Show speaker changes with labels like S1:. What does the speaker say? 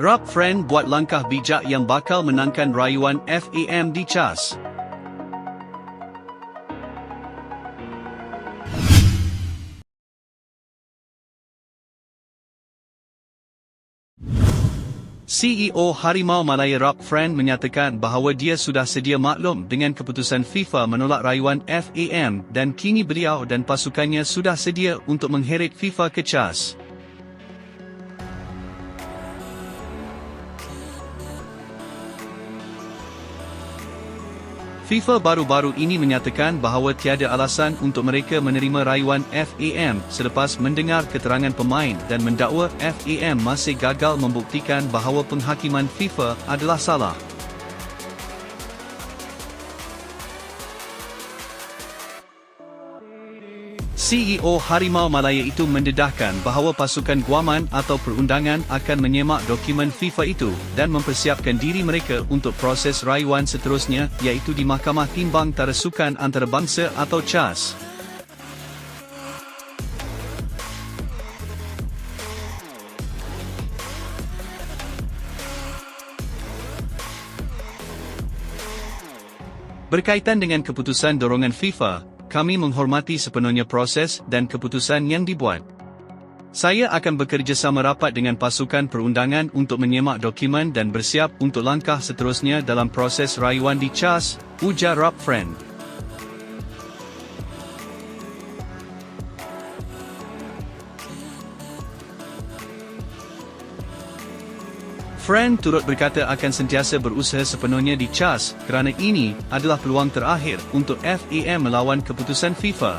S1: Rob Friend buat langkah bijak yang bakal menangkan rayuan FAM di CHAS. CEO Harimau Malaya Rock Friend menyatakan bahawa dia sudah sedia maklum dengan keputusan FIFA menolak rayuan FAM dan kini beliau dan pasukannya sudah sedia untuk mengheret FIFA ke CHAS. FIFA baru-baru ini menyatakan bahawa tiada alasan untuk mereka menerima rayuan FAM selepas mendengar keterangan pemain dan mendakwa FAM masih gagal membuktikan bahawa penghakiman FIFA adalah salah. CEO Harimau Malaya itu mendedahkan bahawa pasukan guaman atau perundangan akan menyemak dokumen FIFA itu dan mempersiapkan diri mereka untuk proses rayuan seterusnya iaitu di Mahkamah Timbang Tarasukan Antarabangsa atau CHAS. Berkaitan dengan keputusan dorongan FIFA, kami menghormati sepenuhnya proses dan keputusan yang dibuat. Saya akan bekerjasama rapat dengan pasukan perundangan untuk menyemak dokumen dan bersiap untuk langkah seterusnya dalam proses rayuan di CHAS, ujar Rob Friend. Friend turut berkata akan sentiasa berusaha sepenuhnya di CHAS kerana ini adalah peluang terakhir untuk FAM melawan keputusan FIFA.